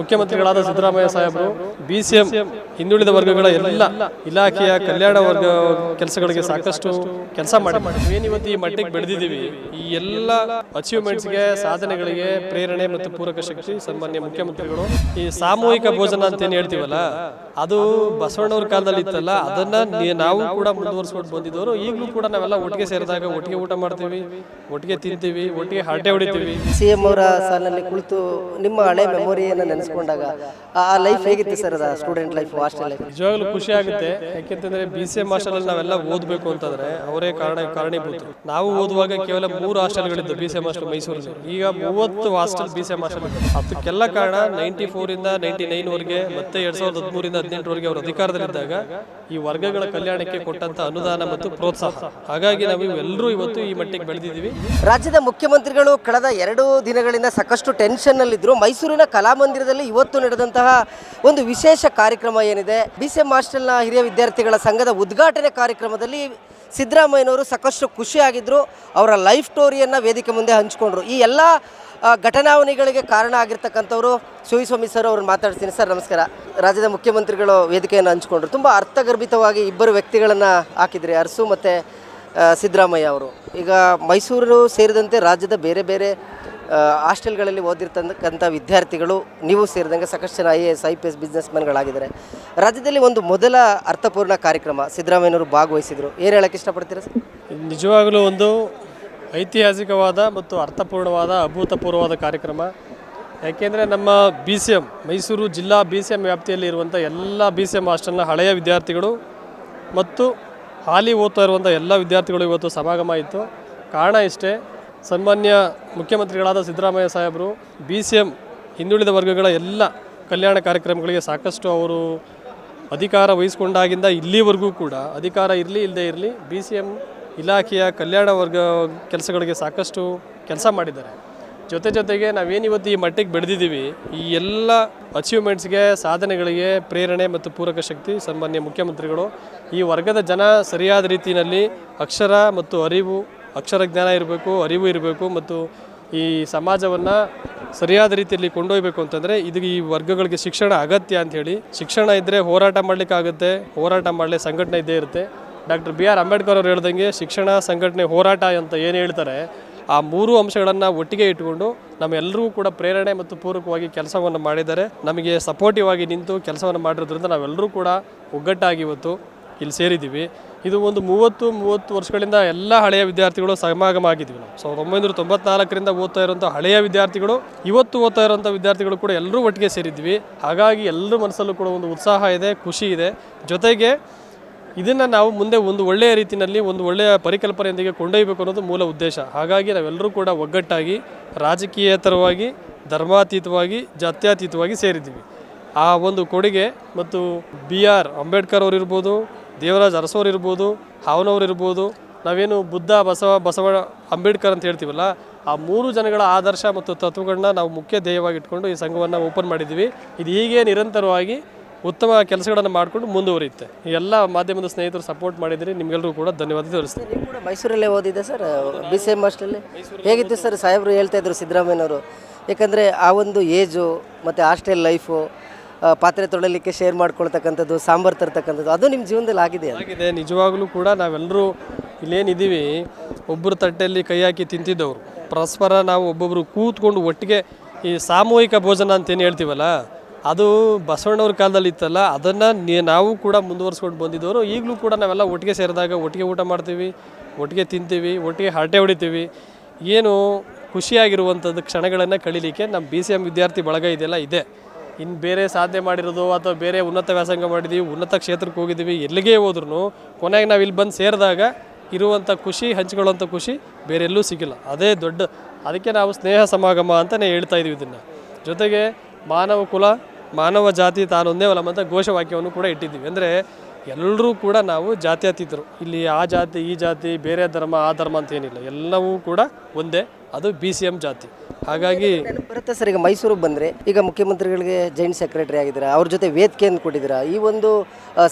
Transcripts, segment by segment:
ಮುಖ್ಯಮಂತ್ರಿಗಳಾದ ಸಿದ್ದರಾಮಯ್ಯ ಸಾಹೇಬರು B C M ಹಿಂದುಳಿದ ವರ್ಗಗಳ ಎಲ್ಲ ಇಲಾಖೆಯ ಕಲ್ಯಾಣ ವರ್ಗ ಕೆಲಸಗಳಿಗೆ ಸಾಕಷ್ಟು ಕೆಲಸ ಮಾಡಿ. ಇವತ್ತು ಈ ಮಟ್ಟಿಗೆ ಬೆಳೆದಿದ್ದೀವಿ? ಈ ಎಲ್ಲ ಅಚೀವ್ಮೆಂಟ್ಸ್ಗೆ ಸಾಧನೆಗಳಿಗೆ ಪ್ರೇರಣೆ ಮತ್ತು ಪೂರಕ ಶಕ್ತಿ ಸನ್ಮಾನ್ಯ ಮುಖ್ಯಮಂತ್ರಿಗಳು. ಈ ಸಾಮೂಹಿಕ ಭೋಜನ ಅಂತ ಏನು ಹೇಳ್ತೀವಲ್ಲ ಅದು ಬಸವಣ್ಣವ್ರ ಕಾಲದಲ್ಲಿ ಇತ್ತಲ್ಲ ಅದನ್ನ ನಾವು ಕೂಡ ಮುಂದುವರಿಸ್ಕೊಂಡು ಬಂದಿದ್ದವರು. ಈಗಲೂ ಕೂಡ ನಾವೆಲ್ಲ ಒಟ್ಟಿಗೆ ಸೇರಿದಾಗ ಒಟ್ಟಿಗೆ ಊಟ ಮಾಡ್ತೀವಿ ಒಟ್ಟಿಗೆ ತಿಂತೀವಿ ಒಟ್ಟಿಗೆ ಹರಟೆ ಹೊಡಿತೀವಿ. ಸಿ ಎಂ ಅವರ ಸಾಲಿನಲ್ಲಿ ಕುಳಿತು ನಿಮ್ಮ ಹಳೆ ಮೆಮೊರಿಯನ್ನು ನೆನೆಸ್ಕೊಂಡಾಗ ಆ ಲೈಫ್ ಹೇಗಿತ್ತು ಸರ್ ಅದ ಸ್ಟೂಡೆಂಟ್ ಲೈಫ್ ಹಾಸ್ಟೆಲ್ ನಿಜವಾಗ್ಲೂ ಖುಷಿ ಆಗುತ್ತೆ. ಯಾಕೆಂತಂದ್ರೆ ಬಿ ಸಿ ಎಂ ಹಾಸ್ಟೆಲ್ ಅಲ್ಲಿ ನಾವೆಲ್ಲ ಓದಬೇಕು ಅಂತಂದ್ರೆ ಅವರೇ ಕಾರಣ ಕಾರಣೀಭೂತರು ನಾವು ಓದುವಾಗ ಕೇವಲ ಮೂರು ಹಾಸ್ಟೆಲ್ಗಳಿದ್ದು ಬಿ ಸಿ ಎಂ ಹಾಸ್ಟೆಲ್ ಮೈಸೂರಲ್ಲಿ. ಈಗ ಮೂವತ್ತು hostel B C M hostel ಅದಕ್ಕೆಲ್ಲ ಕಾರಣ ನೈಂಟಿ ಫೋರ್ ಇಂದ ನೈಂಟಿ ನೈನ್ ವರೆಗೆ ಮತ್ತೆ ಎರಡ್ ಸಾವಿರದ ಹದಿಮೂರಿಂದ ಹದಿನೆಂಟರವರೆಗೆ ಅವರು ಅಧಿಕಾರದಲ್ಲಿದ್ದಾಗ ಈ ವರ್ಗಗಳ ಕಲ್ಯಾಣಕ್ಕೆ ಕೊಟ್ಟಂತ ಅನುದಾನ ಮತ್ತು ಪ್ರೋತ್ಸಾಹ. ಹಾಗಾಗಿ ನಾವು ಎಲ್ಲರೂ ಇವತ್ತು ಈ ಮಟ್ಟಿಗೆ ಬೆಳೆದಿದ್ದೀವಿ. ರಾಜ್ಯದ ಮುಖ್ಯಮಂತ್ರಿಗಳು ಕಳೆದ ಎರಡು ದಿನಗಳಿಂದ ಸಾಕಷ್ಟು ಟೆನ್ಷನ್ ಅಲ್ಲಿದ್ರು ಮೈಸೂರಿನ ಕಲಾಮಂದಿರದಲ್ಲಿ ಇವತ್ತು ನಡೆದಂತಹ ಒಂದು ವಿಶೇಷ ಕಾರ್ಯಕ್ರಮ ಏನಿದೆ? ಬಿ ಸಿ ಎಂ ಹಾಸ್ಟೆಲ್ನ ಹಿರಿಯ ವಿದ್ಯಾರ್ಥಿಗಳ ಸಂಘದ ಉದ್ಘಾಟನೆ ಕಾರ್ಯಕ್ರಮದಲ್ಲಿ ಸಿದ್ದರಾಮಯ್ಯನವರು ಸಾಕಷ್ಟು ಖುಷಿಯಾಗಿದ್ದರು ಅವರ ಲೈಫ್ ಸ್ಟೋರಿಯನ್ನು ವೇದಿಕೆ ಮುಂದೆ ಹಂಚಿಕೊಂಡ್ರು. ಈ ಎಲ್ಲ ಘಟನಾವಣಿಗಳಿಗೆ ಕಾರಣ ಆಗಿರ್ತಕ್ಕಂಥವ್ರು ಶಿವಸ್ವಾಮಿ ಸರ್ ಅವ್ರನ್ನ ಮಾತಾಡ್ತೀನಿ ಸರ್, ನಮಸ್ಕಾರ. ರಾಜ್ಯದ ಮುಖ್ಯಮಂತ್ರಿಗಳು ವೇದಿಕೆಯನ್ನು ಹಂಚಿಕೊಂಡ್ರು. ತುಂಬ ಅರ್ಥಗರ್ಭಿತವಾಗಿ ಇಬ್ಬರು ವ್ಯಕ್ತಿಗಳನ್ನು ಹಾಕಿದ್ರಿ, ಅರಸು ಮತ್ತು ಸಿದ್ದರಾಮಯ್ಯ ಅವರು. ಈಗ ಮೈಸೂರು ಸೇರಿದಂತೆ ರಾಜ್ಯದ ಬೇರೆ ಬೇರೆ ಹಾಸ್ಟೆಲ್ಗಳಲ್ಲಿ ಓದಿರ್ತಕ್ಕಂಥ ವಿದ್ಯಾರ್ಥಿಗಳು ನೀವು ಸೇರಿದಂಗೆ ಸಾಕಷ್ಟು ಜನ I A S I P S business ರಾಜ್ಯದಲ್ಲಿ ಒಂದು ಮೊದಲ ಅರ್ಥಪೂರ್ಣ ಕಾರ್ಯಕ್ರಮ ಸಿದ್ದರಾಮಯ್ಯನವರು ಭಾಗವಹಿಸಿದರು. ಏನು ಹೇಳಕ್ಕೆ ಇಷ್ಟಪಡ್ತೀರಾ ಸರ್? ನಿಜವಾಗಲೂ ಒಂದು ಐತಿಹಾಸಿಕವಾದ ಮತ್ತು ಅರ್ಥಪೂರ್ಣವಾದ, ಅಭೂತಪೂರ್ವವಾದ ಕಾರ್ಯಕ್ರಮ. ಯಾಕೆಂದರೆ ನಮ್ಮ ಬಿ ಸಿ ಎಂ ಮೈಸೂರು ಜಿಲ್ಲಾ ಬಿ ಸಿ ಎಂ ವ್ಯಾಪ್ತಿಯಲ್ಲಿ ಇರುವಂಥ ಎಲ್ಲ ಬಿ ಸಿ ಎಂ ಹಾಸ್ಟೆಲ್ನ ಹಳೆಯ ವಿದ್ಯಾರ್ಥಿಗಳು ಮತ್ತು ಹಾಲಿ ಓದ್ತಾ ಇರುವಂಥ ಎಲ್ಲ ವಿದ್ಯಾರ್ಥಿಗಳು ಇವತ್ತು ಸಮಾಗಮ ಇತ್ತು ಕಾರಣ ಇಷ್ಟೇ ಸನ್ಮಾನ್ಯ ಮುಖ್ಯಮಂತ್ರಿಗಳಾದ ಸಿದ್ದರಾಮಯ್ಯ ಸಾಹೇಬರು, ಬಿ ಸಿ ಎಂ ಹಿಂದುಳಿದ ವರ್ಗಗಳ ಎಲ್ಲ ಕಲ್ಯಾಣ ಕಾರ್ಯಕ್ರಮಗಳಿಗೆ ಸಾಕಷ್ಟು ಅವರು ಅಧಿಕಾರ ವಹಿಸಿಕೊಂಡಾಗಿಂದ ಇಲ್ಲಿವರೆಗೂ ಕೂಡ, ಅಧಿಕಾರ ಇರಲಿ ಇಲ್ಲದೆ ಇರಲಿ, ಬಿ ಸಿ ಎಂ ಇಲಾಖೆಯ ಕಲ್ಯಾಣ ವರ್ಗ ಕೆಲಸಗಳಿಗೆ ಸಾಕಷ್ಟು ಕೆಲಸ ಮಾಡಿದ್ದಾರೆ. ಜೊತೆ ಜೊತೆಗೆ ನಾವೇನಿವತ್ತು ಈ ಮಟ್ಟಿಗೆ ಬೆಳೆದಿದ್ದೀವಿ, ಈ ಎಲ್ಲ ಅಚೀವ್ಮೆಂಟ್ಸ್ಗೆ, ಸಾಧನೆಗಳಿಗೆ ಪ್ರೇರಣೆ ಮತ್ತು ಪೂರಕ ಶಕ್ತಿ ಸನ್ಮಾನ್ಯ ಮುಖ್ಯಮಂತ್ರಿಗಳು. ಈ ವರ್ಗದ ಜನ ಸರಿಯಾದ ರೀತಿಯಲ್ಲಿ ಅಕ್ಷರ ಮತ್ತು ಅರಿವು ಅಕ್ಷರ ಜ್ಞಾನ ಇರಬೇಕು, ಅರಿವು ಇರಬೇಕು ಮತ್ತು ಈ ಸಮಾಜವನ್ನು ಸರಿಯಾದ ರೀತಿಯಲ್ಲಿ ಕೊಂಡೊಯ್ಯಬೇಕು ಅಂತಂದರೆ ಇದು ಈ ವರ್ಗಗಳಿಗೆ ಶಿಕ್ಷಣ ಅಗತ್ಯ ಅಂಥೇಳಿ ಶಿಕ್ಷಣ ಇದ್ದರೆ ಹೋರಾಟ ಮಾಡಲಿಕ್ಕಾಗುತ್ತೆ, ಹೋರಾಟ ಮಾಡಲಿ ಸಂಘಟನೆ ಇದ್ದೇ ಇರುತ್ತೆ. ಡಾಕ್ಟರ್ ಬಿ ಆರ್ ಅಂಬೇಡ್ಕರ್ ಅವರು ಹೇಳ್ದಂಗೆ ಶಿಕ್ಷಣ ಸಂಘಟನೆ ಹೋರಾಟ ಅಂತ ಏನು ಹೇಳ್ತಾರೆ, ಆ ಮೂರು ಅಂಶಗಳನ್ನು ಒಟ್ಟಿಗೆ ಇಟ್ಟುಕೊಂಡು ನಮ್ಮೆಲ್ಲರಿಗೂ ಕೂಡ ಪ್ರೇರಣೆ ಮತ್ತು ಪೂರಕವಾಗಿ ಕೆಲಸವನ್ನು ಮಾಡಿದ್ದಾರೆ. ನಮಗೆ ಸಪೋರ್ಟಿವ್ ಆಗಿ ನಿಂತು ಕೆಲಸವನ್ನು ಮಾಡಿರೋದ್ರಿಂದ ನಾವೆಲ್ಲರೂ ಕೂಡ ಒಗ್ಗಟ್ಟಾಗಿ ಇವತ್ತು ಇಲ್ಲಿ ಸೇರಿದ್ದೀವಿ. ಇದು ಒಂದು ಮೂವತ್ತು ಮೂವತ್ತು ವರ್ಷಗಳಿಂದ ಎಲ್ಲ ಹಳೆಯ ವಿದ್ಯಾರ್ಥಿಗಳು ಸಮಾಗಮ ಆಗಿದ್ದೀವಿ ನಾವು. ಸಾವಿರದ ಒಂಬೈನೂರ ತೊಂಬತ್ನಾಲ್ಕರಿಂದ ಓದ್ತಾ ಇರುವಂಥ ಹಳೆಯ ವಿದ್ಯಾರ್ಥಿಗಳು, ಇವತ್ತು ಓದ್ತಾ ಇರುವಂಥ ವಿದ್ಯಾರ್ಥಿಗಳು ಕೂಡ ಎಲ್ಲರೂ ಒಟ್ಟಿಗೆ ಸೇರಿದ್ವಿ. ಹಾಗಾಗಿ ಎಲ್ಲರ ಮನಸ್ಸಲ್ಲೂ ಕೂಡ ಒಂದು ಉತ್ಸಾಹ ಇದೆ, ಖುಷಿ ಇದೆ. ಜೊತೆಗೆ ಇದನ್ನು ನಾವು ಮುಂದೆ ಒಂದು ಒಳ್ಳೆಯ ರೀತಿಯಲ್ಲಿ, ಒಂದು ಒಳ್ಳೆಯ ಪರಿಕಲ್ಪನೆಯೊಂದಿಗೆ ಕೊಂಡೊಯ್ಯಬೇಕು ಅನ್ನೋದು ಮೂಲ ಉದ್ದೇಶ. ಹಾಗಾಗಿ ನಾವೆಲ್ಲರೂ ಕೂಡ ಒಗ್ಗಟ್ಟಾಗಿ ರಾಜಕೀಯೇತರವಾಗಿ ಧರ್ಮಾತೀತವಾಗಿ, ಜಾತ್ಯಾತೀತವಾಗಿ ಸೇರಿದ್ದೀವಿ ಆ ಒಂದು ಕೊಡುಗೆ ಮತ್ತು ಬಿ ಆರ್ ಅಂಬೇಡ್ಕರ್ ಅವರು ಇರ್ಬೋದು ದೇವರಾಜ್ ಅರಸೋರು ಇರ್ಬೋದು, ಹಾವನವ್ರು ಇರ್ಬೋದು, ನಾವೇನು ಬುದ್ಧ, ಬಸವ ಬಸವ ಅಂಬೇಡ್ಕರ್ ಅಂತ ಹೇಳ್ತೀವಲ್ಲ, ಆ ಮೂರು ಜನಗಳ ಆದರ್ಶ ಮತ್ತು ತತ್ವಗಳನ್ನ ನಾವು ಮುಖ್ಯ ಧ್ಯೇಯವಾಗಿ ಇಟ್ಕೊಂಡು ಈ ಸಂಘವನ್ನು ಓಪನ್ ಮಾಡಿದ್ದೀವಿ. ಇದು ಹೀಗೆ ನಿರಂತರವಾಗಿ ಉತ್ತಮ ಕೆಲಸಗಳನ್ನು ಮಾಡಿಕೊಂಡು ಮುಂದುವರಿಯುತ್ತೆ. ಎಲ್ಲ ಮಾಧ್ಯಮದ ಸ್ನೇಹಿತರು ಸಪೋರ್ಟ್ ಮಾಡಿದರೆ ನಿಮಗೆಲ್ಲರೂ ಕೂಡ ಧನ್ಯವಾದ ಕೂಡ ಮೈಸೂರಲ್ಲೇ ಓದಿದ್ದೆ ಸರ್ ಬಿ ಸಿ ಎಂ ಹಾಸ್ಟೆಲ್ಲಿ ಹೇಗಿತ್ತು ಸರ್, ಸಾಹೇಬರು ಹೇಳ್ತಾ ಇದ್ರು ಸಿದ್ದರಾಮಯ್ಯನವರು? ಯಾಕಂದರೆ ಆ ಒಂದು ಏಜು ಮತ್ತು ಹಾಸ್ಟೆಲ್ ಲೈಫು ಪಾತ್ರೆ ತೊಳಲಿಕ್ಕೆ ಶೇರ್ ಮಾಡ್ಕೊಳ್ತಕ್ಕಂಥದ್ದು, ಸಾಂಬಾರು ತರ್ತಕ್ಕಂಥದ್ದು, ಅದು ನಿಮ್ಮ ಜೀವನದಲ್ಲಿ ಆಗಿದೆ? ಆಗಿದೆ. ನಿಜವಾಗ್ಲೂ ಕೂಡ ನಾವೆಲ್ಲರೂ ಇಲ್ಲೇನಿದ್ದೀವಿ ಒಬ್ಬರು ತಟ್ಟೆಯಲ್ಲಿ ಕೈ ಹಾಕಿ ತಿಂತಿದ್ದವರು. ಪರಸ್ಪರ ನಾವು ಒಬ್ಬೊಬ್ಬರು ಕೂತ್ಕೊಂಡು ಒಟ್ಟಿಗೆ ಈ ಸಾಮೂಹಿಕ ಭೋಜನ ಅಂತೇನು ಹೇಳ್ತೀವಲ್ಲ, ಅದು ಬಸವಣ್ಣವ್ರ ಕಾಲದಲ್ಲಿ ಇತ್ತಲ್ಲ, ಅದನ್ನು ನಾವು ಕೂಡ ಮುಂದುವರ್ಸ್ಕೊಂಡು ಬಂದಿದ್ದವರು. ಈಗಲೂ ಕೂಡ ನಾವೆಲ್ಲ ಒಟ್ಟಿಗೆ ಸೇರಿದಾಗ ಒಟ್ಟಿಗೆ ಊಟ ಮಾಡ್ತೀವಿ, ಒಟ್ಟಿಗೆ ತಿಂತೀವಿ, ಒಟ್ಟಿಗೆ ಹರಟೆ ಹೊಡಿತೀವಿ. ಏನು ಖುಷಿಯಾಗಿರುವಂಥದ್ದು ಕ್ಷಣಗಳನ್ನು ಕಳೀಲಿಕ್ಕೆ ನಮ್ಮ ಬಿ ಸಿ ಎಂ ವಿದ್ಯಾರ್ಥಿ ಬಳಗ ಇದೆಲ್ಲ ಇದೆ. ಇನ್ನು ಬೇರೆ ಸಾಧನೆ ಮಾಡಿರೋದು ಅಥವಾ ಬೇರೆ ಉನ್ನತ ವ್ಯಾಸಂಗ ಮಾಡಿದ್ದೀವಿ ಉನ್ನತ ಕ್ಷೇತ್ರಕ್ಕೆ ಹೋಗಿದ್ದೀವಿ, ಎಲ್ಲಿಗೆ ಹೋದ್ರೂ ಕೊನೆಗೆ ನಾವು ಇಲ್ಲಿ ಬಂದು ಸೇರಿದಾಗ ಇರುವಂಥ ಖುಷಿ ಹಂಚ್ಕೊಳ್ಳೋಂಥ ಖುಷಿ ಬೇರೆ ಎಲ್ಲೂ ಸಿಗಿಲ್ಲ. ಅದೇ ದೊಡ್ಡ, ಅದಕ್ಕೆ ನಾವು ಸ್ನೇಹ ಸಮಾಗಮ ಅಂತಲೇ ಹೇಳ್ತಾ ಇದೀವಿ ಇದನ್ನು. ಜೊತೆಗೆ ಮಾನವ ಕುಲ, ಮಾನವ ಜಾತಿ ತಾನೊಂದೇ ಒಲಂ ಅಂತ ಘೋಷವಾಕ್ಯವನ್ನು ಕೂಡ ಇಟ್ಟಿದ್ದೀವಿ. ಅಂದರೆ ಎಲ್ಲರೂ ಕೂಡ ನಾವು ಜಾತ್ಯತೀತರು. ಇಲ್ಲಿ ಆ ಜಾತಿ, ಈ ಜಾತಿ, ಬೇರೆ ಧರ್ಮ, ಆ ಧರ್ಮ ಅಂತ ಏನಿಲ್ಲ. ಎಲ್ಲವೂ ಕೂಡ ಒಂದೇ. ಅದು ಬಿ ಸಿ ಎಂ ಜಾತಿ. ಹಾಗಾಗಿ ಬರುತ್ತೆ ಸರ್, ಈಗ ಮೈಸೂರಿಗೆ ಬಂದರೆ ಈಗ ಮುಖ್ಯಮಂತ್ರಿಗಳಿಗೆ ಜಾಯಿಂಟ್ ಸೆಕ್ರೆಟರಿ ಆಗಿದ್ದೀರಾ, ಅವ್ರ ಜೊತೆ ವೇದಿಕೆಯನ್ನು ಕೊಟ್ಟಿದ್ದೀರಾ, ಈ ಒಂದು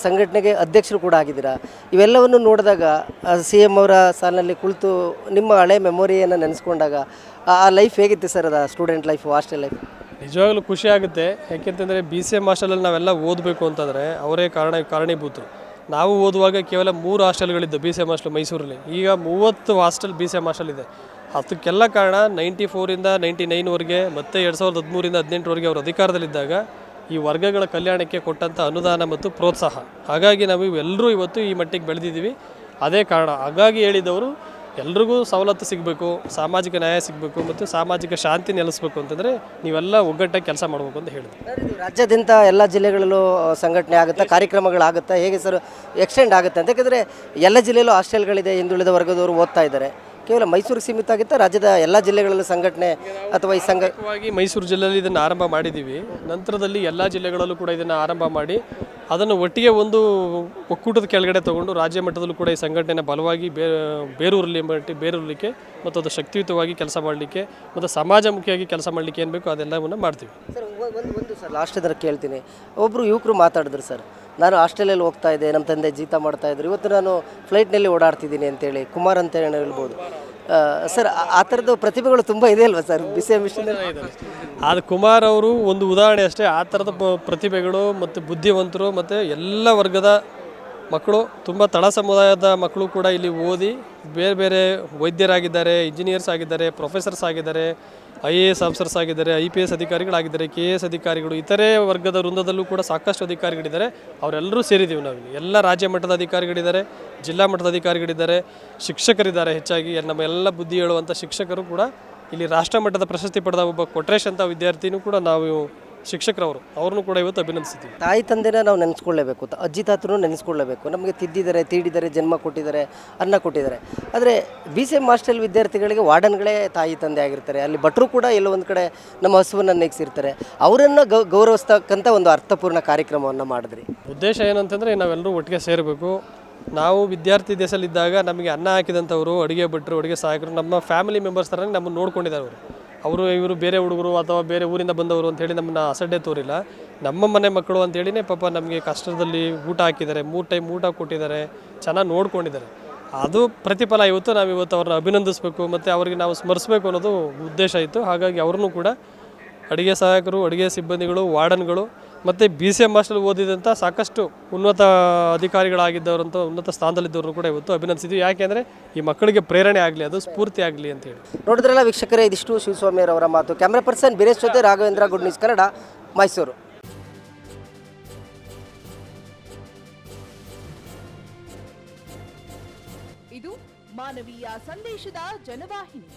ಸಂಘಟನೆಗೆ ಅಧ್ಯಕ್ಷರು ಕೂಡ ಆಗಿದ್ದೀರಾ, ಇವೆಲ್ಲವನ್ನು ನೋಡಿದಾಗ ಸಿ ಎಂ ಅವರ ಸಾಲಿನಲ್ಲಿ ಕುಳಿತು ನಿಮ್ಮ ಹಳೆ ಮೆಮೊರಿಯನ್ನು ನೆನೆಸ್ಕೊಂಡಾಗ, ಆ ಲೈಫ್ ಹೇಗಿತ್ತು ಸರ್ ಅದು ಸ್ಟೂಡೆಂಟ್ ಲೈಫ್ ಹಾಸ್ಟೆಲ್ ಲೈಫ್ ನಿಜವಾಗ್ಲೂ ಖುಷಿ ಆಗುತ್ತೆ. ಯಾಕೆಂತಂದರೆ ಬಿ ಸಿ ಎಂ ಹಾಸ್ಟೆಲಲ್ಲಿ ನಾವೆಲ್ಲ ಓದಬೇಕು ಅಂತಂದರೆ ಅವರೇ ಕಾರಣ, ಕಾರಣೀಭೂತರು. ನಾವು ಓದುವಾಗ ಕೇವಲ ಮೂರು ಹಾಸ್ಟೆಲ್ಗಳಿದ್ದು ಬಿ ಸಿ ಎಂ ಹಾಸ್ಟೆಲ್ ಮೈಸೂರಲ್ಲಿ. ಈಗ ಮೂವತ್ತು hostel B C M hostel ಇದೆ ಅದಕ್ಕೆಲ್ಲ ಕಾರಣ ನೈಂಟಿ ಫೋರಿಂದ ನೈಂಟಿ ನೈನ್ವರೆಗೆ ಮತ್ತು ಎರಡು ಸಾವಿರದ ಹದಿಮೂರಿಂದ ಹದಿನೆಂಟುವರೆಗೆ ಅವರು ಅಧಿಕಾರದಲ್ಲಿದ್ದಾಗ ಈ ವರ್ಗಗಳ ಕಲ್ಯಾಣಕ್ಕೆ ಕೊಟ್ಟಂಥ ಅನುದಾನ ಮತ್ತು ಪ್ರೋತ್ಸಾಹ. ಹಾಗಾಗಿ ನಾವು ಇವೆಲ್ಲರೂ ಇವತ್ತು ಈ ಮಟ್ಟಿಗೆ ಬೆಳೆದಿದ್ದೀವಿ. ಅದೇ ಕಾರಣ. ಹಾಗಾಗಿ ಹೇಳಿದವರು ಎಲ್ರಿಗೂ ಸವಲತ್ತು ಸಿಗಬೇಕು ಸಾಮಾಜಿಕ ನ್ಯಾಯ ಸಿಗಬೇಕು ಮತ್ತು ಸಾಮಾಜಿಕ ಶಾಂತಿ ನೆಲೆಸಬೇಕು ಅಂತಂದರೆ ನೀವೆಲ್ಲ ಒಗ್ಗಟ್ಟಾಗಿ ಕೆಲಸ ಮಾಡಬೇಕು ಅಂತ ಹೇಳಿದ್ರು. ಸರ್, ಇದು ರಾಜ್ಯಾದ್ಯಂತ ಎಲ್ಲ ಜಿಲ್ಲೆಗಳಲ್ಲೂ ಸಂಘಟನೆ ಆಗುತ್ತಾ ಕಾರ್ಯಕ್ರಮಗಳಾಗುತ್ತಾ ಹೇಗೆ ಸರ್ ಎಕ್ಸ್ಟೆಂಡ್ ಆಗುತ್ತೆ ಅಂತ? ಯಾಕಂದರೆ ಎಲ್ಲ ಜಿಲ್ಲೆಯಲ್ಲೂ ಹಾಸ್ಟೆಲ್ಗಳಿದೆ ಹಿಂದುಳಿದ ವರ್ಗದವರು ಓದ್ತಾ ಇದ್ದಾರೆ. ಕೇವಲ ಮೈಸೂರಿಗೆ ಸೀಮಿತ ಆಗಿತ್ತಾ ರಾಜ್ಯದ ಎಲ್ಲ ಜಿಲ್ಲೆಗಳಲ್ಲೂ ಸಂಘಟನೆ ಅಥವಾ ಈ ಸಂಘವಾಗಿ ಮೈಸೂರು ಜಿಲ್ಲೆಯಲ್ಲಿ ಇದನ್ನು ಆರಂಭ ಮಾಡಿದ್ದೀವಿ. ನಂತರದಲ್ಲಿ ಎಲ್ಲ ಜಿಲ್ಲೆಗಳಲ್ಲೂ ಕೂಡ ಇದನ್ನು ಆರಂಭ ಮಾಡಿ ಅದನ್ನು ಒಟ್ಟಿಗೆ ಒಂದು ಒಕ್ಕೂಟದ ಕೆಳಗಡೆ ತಗೊಂಡು ರಾಜ್ಯ ಮಟ್ಟದಲ್ಲೂ ಕೂಡ ಈ ಸಂಘಟನೆ ಬಲವಾಗಿ ಬೇ ಬೇರೂರಲ್ಲಿ ಮಟ್ಟಿ ಬೇರೂರಲಿಕ್ಕೆ ಮತ್ತು ಅದು ಶಕ್ತಿಯುತವಾಗಿ ಕೆಲಸ ಮಾಡಲಿಕ್ಕೆ ಮತ್ತು ಸಮಾಜಮುಖಿಯಾಗಿ ಕೆಲಸ ಮಾಡಲಿಕ್ಕೆ ಏನು ಬೇಕೋ ಅದೆಲ್ಲವನ್ನು ಮಾಡ್ತೀವಿ. ಸರ್ ಒಂದು ಸರ್, ಲಾಸ್ಟ್ ಇದರ ಕೇಳ್ತೀನಿ. ಒಬ್ಬರು ಯುವಕರು ಮಾತಾಡಿದ್ರು ಸರ್. ನಾನು ಆಸ್ಟ್ರೇಲಿಯಲ್ಲಿ ಹೋಗ್ತಾ ಇದ್ದೆ, ನಮ್ಮ ತಂದೆ ಜೀತ ಮಾಡ್ತಾ ಇದ್ರು. ಇವತ್ತು ನಾನು ಫ್ಲೈಟ್ನಲ್ಲಿ ಓಡಾಡ್ತಿದ್ದೀನಿ ಅಂತೇಳಿ, ಕುಮಾರ್ ಅಂತ ಹೇಳಿ ಹೇಳ್ಬೋದು. ಸರ್, ಆ- ಥರದ ಥರದ್ದು ಪ್ರತಿಭೆಗಳು ತುಂಬ ಇದೆ ಅಲ್ವಾ ಸರ್ ಬಿಸಿ ಮಿಷನ್ ಆದ ಕುಮಾರ್ ಅವರು ಒಂದು ಉದಾಹರಣೆ ಅಷ್ಟೇ, ಆ ಥರದ ಪ್ರತಿಭೆಗಳು ಮತ್ತು ಬುದ್ಧಿವಂತರು ಮತ್ತು ಎಲ್ಲ ವರ್ಗದ ಮಕ್ಕಳು ತುಂಬ ತಳ ಸಮುದಾಯದ ಮಕ್ಕಳು ಕೂಡ ಇಲ್ಲಿ ಓದಿ ಬೇರೆ ಬೇರೆ ವೈದ್ಯರಾಗಿದ್ದಾರೆ ಇಂಜಿನಿಯರ್ಸ್ ಆಗಿದ್ದಾರೆ ಪ್ರೊಫೆಸರ್ಸ್ ಆಗಿದ್ದಾರೆ ಐ ಎ ಎಸ್ ಆಫೀಸರ್ಸ್ ಆಗಿದ್ದಾರೆ ಐ ಪಿ ಎಸ್ ಅಧಿಕಾರಿಗಳಾಗಿದ್ದಾರೆ ಕೆ ಎ ಎಸ್ ಅಧಿಕಾರಿಗಳು, ಇತರೆ ವರ್ಗದ ವೃಂದದಲ್ಲೂ ಕೂಡ ಸಾಕಷ್ಟು ಅಧಿಕಾರಿಗಳಿದ್ದಾರೆ ಅವರೆಲ್ಲರೂ ಸೇರಿದ್ದೀವಿ ನಾವು. ಎಲ್ಲ ರಾಜ್ಯ ಮಟ್ಟದ ಅಧಿಕಾರಿಗಳಿದ್ದಾರೆ, ಜಿಲ್ಲಾ ಮಟ್ಟದ ಅಧಿಕಾರಿಗಳಿದ್ದಾರೆ, ಶಿಕ್ಷಕರಿದ್ದಾರೆ ಹೆಚ್ಚಾಗಿ ನಮ್ಮ ಎಲ್ಲ ಬುದ್ಧಿ ಹೇಳುವಂಥ ಶಿಕ್ಷಕರು ಕೂಡ ಇಲ್ಲಿ ರಾಷ್ಟ್ರ ಮಟ್ಟದ ಪ್ರಶಸ್ತಿ ಪಡೆದ ಒಬ್ಬ ಕೊಟ್ರೇಶ್ ಅಂತ ವಿದ್ಯಾರ್ಥಿನೂ ಕೂಡ ನಾವು ಶಿಕ್ಷಕರವರು ಅವ್ರನ್ನೂ ಕೂಡ ಇವತ್ತು ಅಭಿನಂದಿಸಿದ್ದೀವಿ. ತಾಯಿ ತಂದೆನ ನಾವು ನೆನೆಸ್ಕೊಳ್ಳೇಬೇಕು ತ- ಅಜ್ಜಿ ತಾತನು ನೆನೆಸ್ಕೊಳ್ಳೇಬೇಕು. ನಮಗೆ ತಿದ್ದಿದ್ದಾರೆ ತೀಡಿದ್ದಾರೆ ಜನ್ಮ ಕೊಟ್ಟಿದ್ದಾರೆ ಅನ್ನ ಕೊಟ್ಟಿದ್ದಾರೆ. ಆದರೆ ಬಿ ಸಿ ಎಂ ಹಾಸ್ಟೆಲ್ ವಿದ್ಯಾರ್ಥಿಗಳಿಗೆ ವಾರ್ಡನ್ಗಳೇ ತಾಯಿ ತಂದೆ ಆಗಿರ್ತಾರೆ. ಅಲ್ಲಿ ಭಟ್ರು ಕೂಡ ಎಲ್ಲೋ ಒಂದು ಕಡೆ ನಮ್ಮ ಹಸುವನ್ನು ನೆಗ್ಸಿರ್ತಾರೆ. ಅವರನ್ನು ಗೌ ಗೌರವಿಸ್ತಕ್ಕಂಥ ಒಂದು ಅರ್ಥಪೂರ್ಣ ಕಾರ್ಯಕ್ರಮವನ್ನು ಮಾಡಿದ್ರಿ. ಉದ್ದೇಶ ಏನಂತಂದರೆ ನಾವೆಲ್ಲರೂ ಒಟ್ಟಿಗೆ ಸೇರಬೇಕು. ನಾವು ವಿದ್ಯಾರ್ಥಿ ದೇಶದಲ್ಲಿದ್ದಾಗ ನಮಗೆ ಅನ್ನ ಹಾಕಿದಂಥವ್ರು ಅಡುಗೆ ಭಟ್ರು ಅಡುಗೆ ಸಹಾಯಕರು ನಮ್ಮ ಫ್ಯಾಮಿಲಿ ಮೆಂಬರ್ಸ್ ಥರ ನಮ್ಮನ್ನು ನೋಡ್ಕೊಂಡಿದ್ದಾರೆ ಅವರು. ಅವರು ಇವರು ಬೇರೆ ಹುಡುಗರು ಅಥವಾ ಬೇರೆ ಊರಿಂದ ಬಂದವರು ಅಂತೇಳಿ ನಮ್ಮನ್ನ ಅಸಡ್ಡೆ ತೋರಿಲ್ಲ. ನಮ್ಮ ಮನೆ ಮಕ್ಕಳು ಅಂತೇಳಿನೇ ಪಾಪ ನಮಗೆ ಕಷ್ಟದಲ್ಲಿ ಊಟ ಹಾಕಿದ್ದಾರೆ, ಮೂರು ಟೈಮ್ ಊಟ ಕೊಟ್ಟಿದ್ದಾರೆ, ಚೆನ್ನಾಗಿ ನೋಡ್ಕೊಂಡಿದ್ದಾರೆ. ಅದು ಪ್ರತಿಫಲ ಇವತ್ತು ನಾವು ಇವತ್ತು ಅವ್ರನ್ನ ಅಭಿನಂದಿಸಬೇಕು ಮತ್ತು ಅವರಿಗೆ ನಾವು ಸ್ಮರಿಸಬೇಕು ಅನ್ನೋದು ಉದ್ದೇಶ ಇತ್ತು. ಹಾಗಾಗಿ ಅವ್ರನ್ನೂ ಕೂಡ ಅಡುಗೆ ಸಹಾಯಕರು, ಅಡುಗೆ ಸಿಬ್ಬಂದಿಗಳು, ವಾರ್ಡನ್ಗಳು ಮತ್ತು ಬಿ ಸಿ ಎಂ ಹಾಸ್ಟೆಲ್ ಓದಿದಂಥ ಸಾಕಷ್ಟು ಉನ್ನತ ಅಧಿಕಾರಿಗಳಾಗಿದ್ದವರಂಥ ಉನ್ನತ ಸ್ಥಾನದಲ್ಲಿದ್ದವರು ಕೂಡ ಇವತ್ತು ಅಭಿನಂದಿಸಿದ್ವಿ. ಯಾಕೆಂದರೆ ಈ ಮಕ್ಕಳಿಗೆ ಪ್ರೇರಣೆ ಆಗಲಿ ಅದು ಸ್ಫೂರ್ತಿ ಆಗಲಿ ಅಂತ ಹೇಳಿ. ನೋಡಿದ್ರಲ್ಲ ವೀಕ್ಷಕರೇ ಇದಿಷ್ಟು ಶಿವಸ್ವಾಮಿಯವರ ಮಾತು. ಕ್ಯಾಮ್ರಾ ಪರ್ಸನ್ ಬಿರೇಶ್ ಜೊತೆ ರಾಘವೇಂದ್ರ ಗುಡ್ ನ್ಯೂಸ್ ಕನ್ನಡ ಮೈಸೂರು. ಇದು ಮಾನವೀಯ ಸಂದೇಶದ ಜನವಾಹಿನಿ.